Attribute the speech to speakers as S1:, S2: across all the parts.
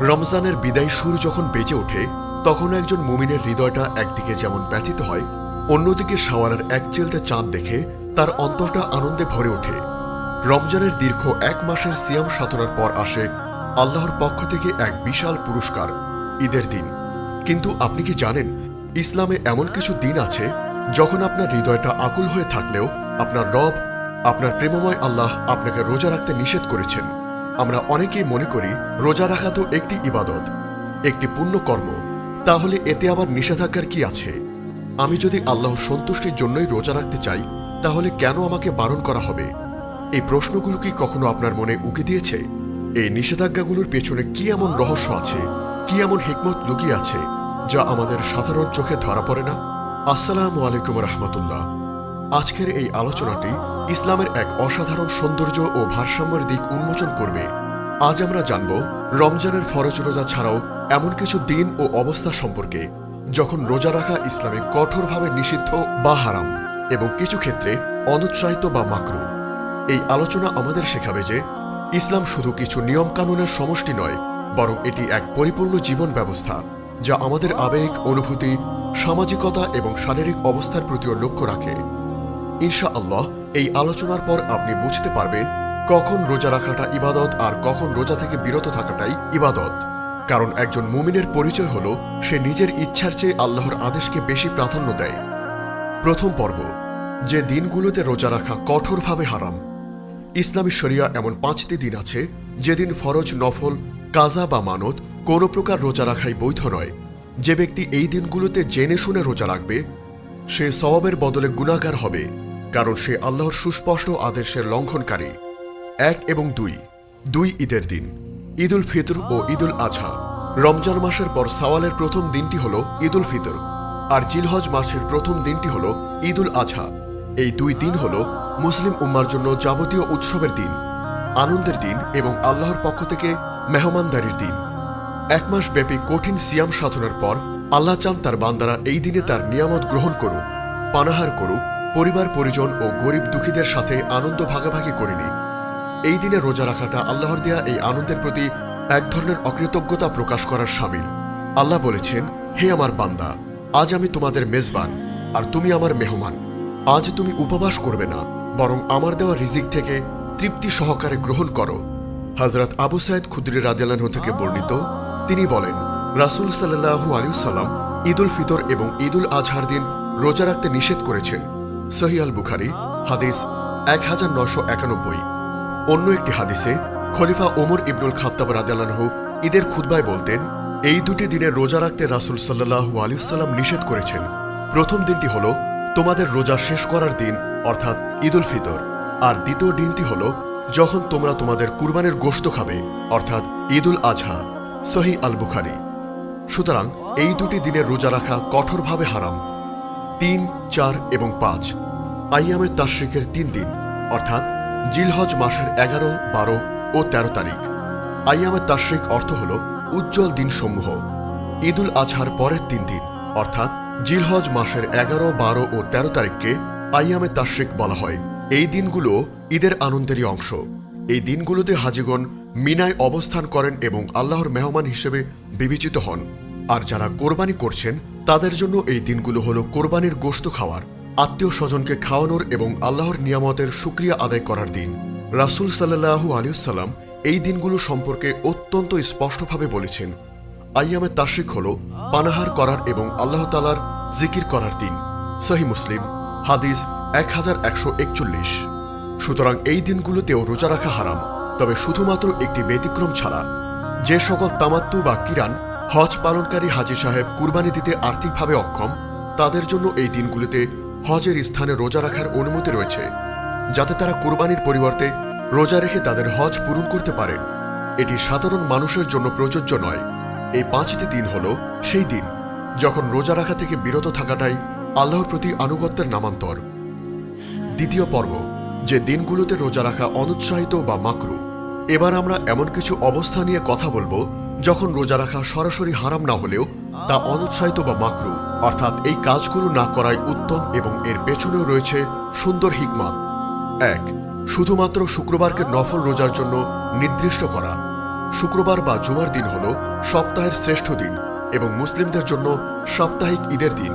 S1: রমজানের বিদায় সুর যখন বেজে ওঠে তখন একজন মুমিনের হৃদয়টা একদিকে যেমন ব্যথিত হয়, অন্যদিকে শাওয়ারের এক চেলতে চাঁদ দেখে তার অন্তরটা আনন্দে ভরে ওঠে। রমজানের দীর্ঘ এক মাসের সিয়াম সাধনার পর আসে আল্লাহর পক্ষ থেকে এক বিশাল পুরস্কার, ঈদের দিন। কিন্তু আপনি কি জানেন, ইসলামে এমন কিছু দিন আছে যখন আপনার হৃদয়টা আকুল হয়ে থাকলেও আপনার রব, আপনার প্রেমময় আল্লাহ আপনাকে রোজা রাখতে নিষেধ করেছেন। আমরা অনেকেই মনে করি রোজা রাখা তো একটি ইবাদত, একটি পুণ্য কর্ম তাহলে এতে আবার নিষেধাজ্ঞার কি আছে? আমি যদি আল্লাহর সন্তুষ্টির জন্যই রোজা রাখতে চাই, তাহলে কেন আমাকে বারণ করা হবে? এই প্রশ্নগুলো কি কখনো আপনার মনে উকি দিয়েছে? এই নিষেধাজ্ঞাগুলোর পেছনে কি এমন রহস্য আছে? কি এমন হিকমত লুকিয়ে আছে, যা আমাদের সাধারণ চোখে ধরা পড়ে না? আসসালামু আলাইকুম রহমতুল্লাহ। আজকের এই আলোচনাটি ইসলামের এক অসাধারণ সৌন্দর্য ও ভারসাম্যের দিক উন্মোচন করবে। আজ আমরা জানব রমজানের ফরজ রোজা ছাড়াও এমন কিছু দিন ও অবস্থা সম্পর্কে, যখন রোজা রাখা ইসলামে কঠোরভাবে নিষিদ্ধ বা হারাম এবং কিছু ক্ষেত্রে অনুৎসাহিত বা মাকরু। এই আলোচনা আমাদের শেখাবে যে, ইসলাম শুধু কিছু নিয়মকানুনের সমষ্টি নয়, বরং এটি এক পরিপূর্ণ জীবন ব্যবস্থা, যা আমাদের আবেগ, অনুভূতি, সামাজিকতা এবং শারীরিক অবস্থার প্রতিও লক্ষ্য রাখে। ইনশা আল্লাহ এই আলোচনার পর আপনি বুঝতে পারবেন কখন রোজা রাখাটা ইবাদত আর কখন রোজা থেকে বিরত থাকাটাই ইবাদত। কারণ একজন মুমিনের পরিচয় হল, সে নিজের ইচ্ছার চেয়ে আল্লাহর আদেশকে বেশি প্রাধান্য দেয়। প্রথম পর্ব, যে দিনগুলোতে রোজা রাখা কঠোরভাবে হারাম। ইসলামী শরিয়া এমন পাঁচটি দিন আছে, যেদিন ফরজ, নফল, কাজা বা মানত কোনো প্রকার রোজা রাখাই বৈধ নয়। যে ব্যক্তি এই দিনগুলোতে জেনে শুনে রোজা রাখবে, সে সওয়াবের বদলে গুণাগার হবে। কারণ সে আল্লাহর সুস্পষ্ট আদেশের লঙ্ঘনকারী। এক এবং দুই। দুই ঈদের দিন, ঈদুল ফিতর ও ঈদুল আজহা রমজান মাসের পর সাওয়ালের প্রথম দিনটি হল ঈদুল ফিতর, আর জিলহজ মাসের প্রথম দিনটি হল ঈদুল আজহা এই দুই দিন হল মুসলিম উম্মার জন্য যাবতীয় উৎসবের দিন, আনন্দের দিন এবং আল্লাহর পক্ষ থেকে মেহমানদারির দিন। এক মাস ব্যাপী কঠিন সিয়াম সাধনার পর আল্লাহ চান তার বান্দারা এই দিনে তার নিয়ামত গ্রহণ করুক, পানাহার করুক পরিবার, পরিজন ও গরিব দুঃখীদের সাথে আনন্দ ভাগাভাগি করে নিক এই দিনে রোজা রাখাটা আল্লাহর দেয়া এই আনন্দের প্রতি এক ধরনের অকৃতজ্ঞতা প্রকাশ করার সামিল। আল্লাহ বলেছেন, হে আমার বান্দা, আজ আমি তোমাদের মেজবান, আর তুমি আমার মেহমান। আজ তুমি উপবাস করবে না, বরং আমার দেওয়া রিজিক থেকে তৃপ্তি সহকারে গ্রহণ করো। হজরত আবু সাইদ খুদ্রি রাদিয়াল্লাহ থেকে বর্ণিত, তিনি বলেন, রাসুল সাল্লাহু আলিউসাল্লাম ঈদুল ফিতর এবং ঈদুল আজহার দিন রোজা রাখতে নিষেধ করেছেন। সহি আল বুখারি হাদিস এক হাজার নশো একানব্বই। অন্য একটি হাদিসে, খলিফা ওমর ইবনুল খাত্তাব রাদিয়াল্লাহু ঈদের খুতবায় বলতেন, এই দুটি দিনে রোজা রাখতে রাসুল সাল্লাহু আলিউসাল্লাম নিষেধ করেছেন। প্রথম দিনটি হল তোমাদের রোজা শেষ করার দিন, অর্থাৎ ঈদুল ফিতর। আর দ্বিতীয় দিনটি হল যখন তোমরা তোমাদের কুরবানের গোশত খাবে, অর্থাৎ ঈদুল আজহা। সহি আল বুখারি সুতরাং এই দুটি দিনে রোজা রাখা কঠোরভাবে হারাম। তিন, চার এবং পাঁচ। আইয়ামের তাশ্রিকের তিন দিন, অর্থাৎ জিলহজ মাসের এগারো, বারো ও তেরো তারিখ। আইয়ামের তাশ্রিক অর্থ হল উজ্জ্বল দিনসমূহ। ঈদুল আজহার পরের তিন দিন, অর্থাৎ জিলহজ মাসের এগারো, বারো ও তেরো তারিখকে আইয়ামে তাশ্রিক বলা হয়। এই দিনগুলো ঈদের আনন্দেরই অংশ। এই দিনগুলোতে হাজিগণ মিনায় অবস্থান করেন এবং আল্লাহর মেহমান হিসেবে বিবেচিত হন। আর যারা কোরবানি করছেন, তাদের জন্য এই দিনগুলো হলো কোরবানির গোশত খাওয়ার, আত্মীয় স্বজনকে খাওয়ানোর এবং আল্লাহর নিয়ামতের সুক্রিয়া আদায় করার দিন। রাসুল সাল্লাহু আলিয়াল্লাম এই দিনগুলো সম্পর্কে অত্যন্ত স্পষ্টভাবে বলেছেন। আইয়ামে তাশরিক হল পানাহার করার এবং আল্লাহ তালার জিকির করার দিন। সহি মুসলিম, হাদিস এক হাজার একশো একচল্লিশ। সুতরাং এই দিনগুলোতেও রোজা রাখা হারাম, তবে শুধুমাত্র একটি ব্যতিক্রম ছাড়া। যে সকল তামাত্তু বা কিরান হজ পালনকারী হাজি সাহেব কুরবানি দিতে আর্থিকভাবে অক্ষম, তাদের জন্য এই দিনগুলিতে হজের স্থানে রোজা রাখার অনুমতি রয়েছে, যাতে তারা কুরবানির পরিবর্তে রোজা রেখে তাদের হজ পূরণ করতে পারে। এটি সাধারণ মানুষের জন্য প্রযোজ্য নয়। এই পাঁচটি দিন হল সেই দিন যখন রোজা রাখা থেকে বিরত থাকাটাই আল্লাহর প্রতি আনুগত্যের নামান্তর। দ্বিতীয় পর্ব, যে দিনগুলোতে রোজা রাখা অনুৎসাহিত বা মাকরু। এবার আমরা এমন কিছু অবস্থা নিয়ে কথা বলব যখন রোজা রাখা সরাসরি হারাম না হলেও তা অনুৎসাহিত বা মাকরু, অর্থাৎ এই কাজগুলো না করাই উত্তম এবং এর পেছনেও রয়েছে সুন্দর হিকমত। এক, শুধুমাত্র শুক্রবারকে নফল রোজার জন্য নির্দিষ্ট করা। শুক্রবার বা জুমার দিন হল সপ্তাহের শ্রেষ্ঠ দিন এবং মুসলিমদের জন্য সাপ্তাহিক ঈদের দিন।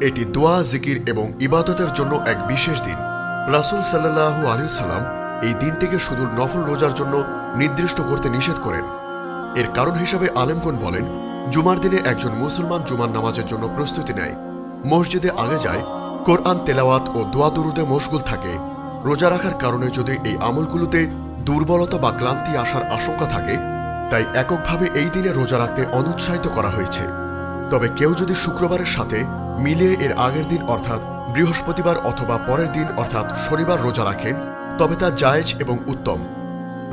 S1: এটি দোয়া, জিকির এবং ইবাদতের জন্য এক বিশেষ দিন। রাসূল সাল্লাল্লাহু আলাইহি এই দিনটিকে শুধু নফল রোজার জন্য নির্দিষ্ট করতে নিষেধ করেন। এর কারণ হিসাবে আলেমগণ বলেন, জুমার দিনে একজন মুসলমান জুমার নামাজের জন্য প্রস্তুতি নেয়। মসজিদে আগে যায়, কোরআন, তেলাওয়াত ও দোয়া দুরুদে মশগুল থাকে। রোজা রাখার কারণে যদি এই আমলগুলোতে দুর্বলতা বা ক্লান্তি আসার আশঙ্কা থাকে, তাই এককভাবে এই দিনে রোজা রাখতে অনুৎসাহিত করা হয়েছে। তবে কেউ যদি শুক্রবারের সাথে মিলিয়ে এর আগের দিন অর্থাৎ বৃহস্পতিবার অথবা পরের দিন অর্থাৎ শনিবার রোজা রাখেন, তবে তা জায়েজ এবং উত্তম।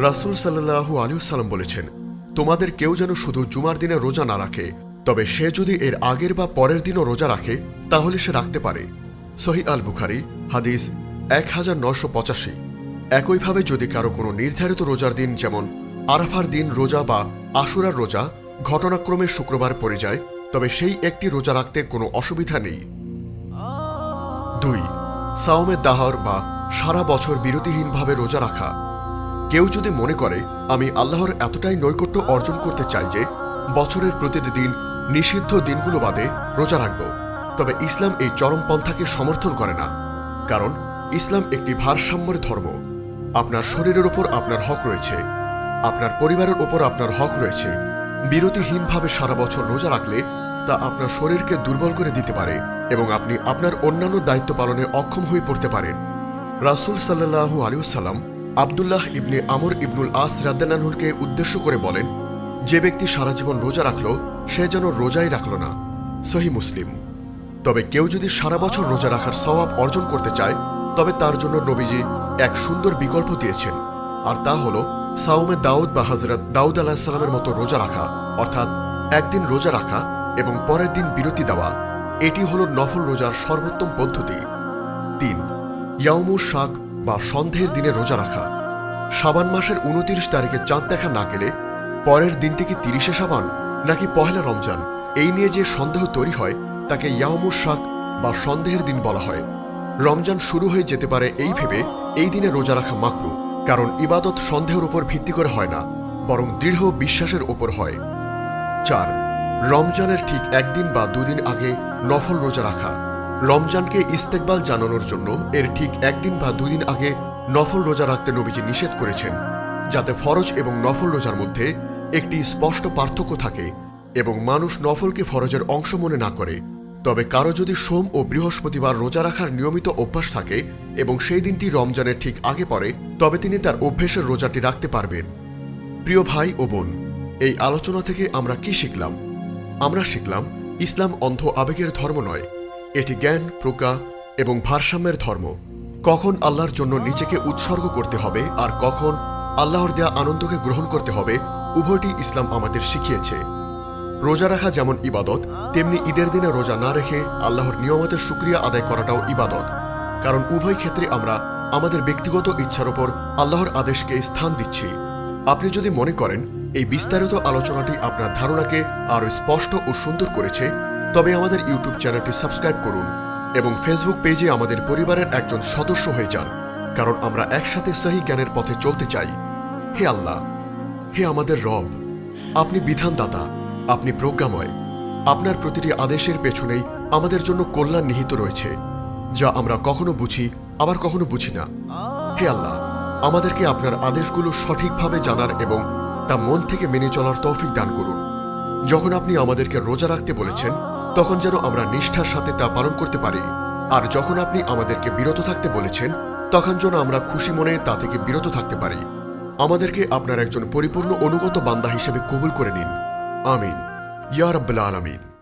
S1: রাসূল সাল্লাল্লাহু আলাইহি সাল্লাম বলেছেন তোমাদের কেউ যেন শুধু জুমার দিনে রোজা না রাখে, তবে সে যদি এর আগের বা পরের দিনও রোজা রাখে, তাহলে সে রাখতে পারে। সহি আল বুখারি হাদিস এক হাজার নশো পঁচাশি। একইভাবে যদি কারও কোনো নির্ধারিত রোজার দিন যেমন আরাফার দিন রোজা বা আশুরার রোজা ঘটনাক্রমে শুক্রবার পড়ে যায়, তবে সেই একটি রোজা রাখতে কোনো অসুবিধা নেই। দুই, সাওমে দাহর বা সারা বছর বিরতিহীনভাবে রোজা রাখা। কেউ যদি মনে করে, আমি আল্লাহর এতটাই নৈকট্য অর্জন করতে চাই যে, বছরের প্রতিটি দিন, নিষিদ্ধ দিনগুলো বাদে রোজা রাখব। তবে ইসলাম এই চরমপন্থাকে সমর্থন করে না। কারণ, ইসলাম একটি ভারসাম্যের ধর্ম। আপনার শরীরের ওপর আপনার হক রয়েছে। আপনার পরিবারের ওপর আপনার হক রয়েছে। বিরতিহীনভাবে সারা বছর রোজা রাখলে, তা আপনার শরীরকে দুর্বল করে দিতে পারে এবং আপনি আপনার অন্যান্য দায়িত্ব পালনে অক্ষম হয়ে পড়তে পারেন। রাসূল সাল্লাল্লাহু আলাইহি সাল্লাম আবদুল্লাহ ইবনে আমর ইবনুল আস রাদ্দালানহুরকে উদ্দেশ্য করে বলেন, যে ব্যক্তি সারা জীবন রোজা রাখল, সে যেন রোজাই রাখল না। সহি মুসলিম। তবে কেউ যদি সারা বছর রোজা রাখার সওয়াব অর্জন করতে চায়, তবে তার জন্য নবীজি এক সুন্দর বিকল্প দিয়েছেন। আর তা হল সাউমে দাউদ বা হজরত দাউদ আলাহিসাল্লামের মতো রোজা রাখা, অর্থাৎ একদিন রোজা রাখা এবং পরের দিন বিরতি দেওয়া, এটি হল নফল রোজার সর্বোত্তম পদ্ধতি। তিন ইয়াউমু শাক বা সন্ধের দিনে রোজা রাখা। সাবান মাসের উনতিরিশ তারিখে চাঁদ দেখা না গেলে পরের দিনটি কি তিরিশে সাবান নাকি পহেলা রমজান? এই নিয়ে যে সন্দেহ তৈরি হয়, তাকে ইয়াউমু শাক বা সন্দেহের দিন বলা হয়। রমজান শুরু হয়ে যেতে পারে এই ভেবে এই দিনে রোজা রাখা মাকরু, কারণ ইবাদত সন্দেহের উপর ভিত্তি করে হয় না, বরং দৃঢ় বিশ্বাসের উপর হয়। চার, রমজানের ঠিক একদিন বা দুদিন আগে নফল রোজা রাখা। রমজানকে ইস্তেকবাল জানানোর জন্য এর ঠিক একদিন বা দুদিন আগে নফল রোজা রাখতে নবীজি নিষেধ করেছেন, যাতে ফরজ এবং নফল রোজার মধ্যে একটি স্পষ্ট পার্থক্য থাকে এবং মানুষ নফলকে ফরজের অংশ মনে না করে। তবে কারও যদি সোম ও বৃহস্পতিবার রোজা রাখার নিয়মিত অভ্যাস থাকে এবং সেই দিনটি রমজানের ঠিক আগে পড়ে, তবে তিনি তার অভ্যেসের রোজাটি রাখতে পারবেন। প্রিয় ভাই ও বোন, এই আলোচনা থেকে আমরা কি শিখলাম? আমরা শিখলাম, ইসলাম অন্ধ আবেগের ধর্ম নয় এটি জ্ঞান, প্রজ্ঞা এবং ভারসাম্যের ধর্ম। কখন আল্লাহর জন্য নিজেকে উৎসর্গ করতে হবে আর কখন আল্লাহর দেয়া আনন্দকে গ্রহণ করতে হবে, উভয়টি ইসলাম আমাদের শিখিয়েছে। রোজা রাখা যেমন ইবাদত, তেমনি ঈদের দিনে রোজা না রেখে আল্লাহর নিয়মতের সুক্রিয়া আদায় করাটাও ইবাদত। কারণ উভয় ক্ষেত্রে আমরা আমাদের ব্যক্তিগত ইচ্ছার ওপর আল্লাহর আদেশকে স্থান দিচ্ছি। আপনি যদি মনে করেন, এই বিস্তারিত আলোচনাটি আপনার ধারণাকে আরও স্পষ্ট ও সুন্দর করেছে তবে আমাদের ইউটিউব চ্যানেলটি সাবস্ক্রাইব করুন এবং ফেসবুক পেজে আমাদের পরিবারের একজন সদস্য হয়ে যান, কারণ আমরা একসাথে সহি জ্ঞানের পথে চলতে চাই। হে আল্লাহ, হে আমাদের রব, আপনি বিধানদাতা, আপনি প্রজ্ঞাময়। আপনার প্রতিটি আদেশের পেছনেই আমাদের জন্য কল্যাণ নিহিত রয়েছে, যা আমরা কখনো বুঝি, আবার কখনো বুঝি না। হে আল্লাহ, আমাদেরকে আপনার আদেশগুলো সঠিকভাবে জানার এবং তা মন থেকে মেনে চলার তৌফিক দান করুন। যখন আপনি আমাদেরকে রোজা রাখতে বলেছেন তখন যেন আমরা নিষ্ঠার সাথে তা পালন করতে পারি। আর যখন আপনি আমাদেরকে বিরত থাকতে বলেছেন, তখন যেন আমরা খুশি মনে তা থেকে বিরত থাকতে পারি। আমাদেরকে আপনার একজন পরিপূর্ণ অনুগত বান্দা হিসেবে কবুল করে নিন। আমিন। ইয়ারবুল আলমিন।